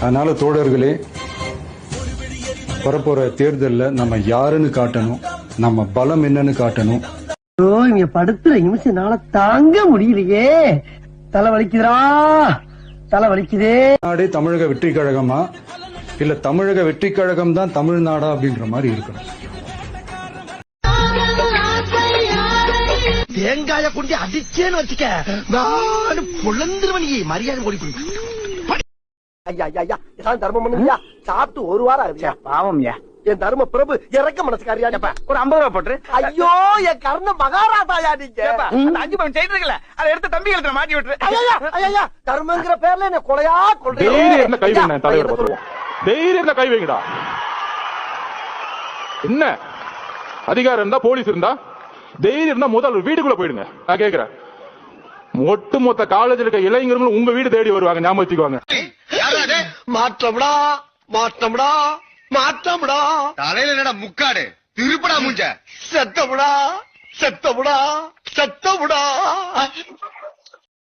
அதனால தோழர்களே வரப்போற தேர்தலில் நம்ம யாருன்னு காட்டணும் நம்ம பலம் என்னன்னு காட்டணும். இங்க படுத்துற நிமிஷம்னால தாங்க முடியலையே. தலை வலிக்குதுடா. தலை வலிக்குதே. நாடே தமிழக வெற்றி கழகமா இல்ல தமிழக வெற்றி கழகம் தான் தமிழ்நாடா அப்படின்ற மாதிரி இருக்கணும். தேங்காய குண்டி அடிச்சேன்னு வச்சுக்க நான் பொழந்துருவன் மரியாதை ஓடி ஐயா ஐயா ஐயா ஏதாவது தர்மம் பண்ணுங்கய்யா சாப்பிட்டு ஒரு வாரம் ஆகுதுயா பாவம் என் தர்ம பிரபு இறக்க மனசுக்காரியா ஒரு ஐம்பது ரூபா போட்டு ஐயோ என் கர்ண மகாராஜாயா நீங்க? அஞ்சு பவுன் செயின் இருக்குல்ல அதை எடுத்து தம்பி மாட்டி விட்டுரு. ஐயா ஐயா தர்மங்கிற பேர்ல என்ன கொலையா கொள்றேன் கை வைங்கடா. என்ன? அதிகாரம் இருந்தா போலீஸ் இருந்தா? தைரியம் இருந்தா முதல் வீட்டுக்குள்ள போயிடுங்க. நான் கேக்குறேன். ஒட்டு மொத்த காலேஜ்ல இருக்க இளைஞர்களும் உங்க வீடு தேடி வருவாங்க ஞாபகம் வச்சுக்குவாங்க மாற்றம்டா மாற்றம்டா மாற்றம்டா. தலையில என்னடா முக்காடு? திருப்படா மூஞ்ச. செத்தமுடா செத்தமுடா செத்தமுடா.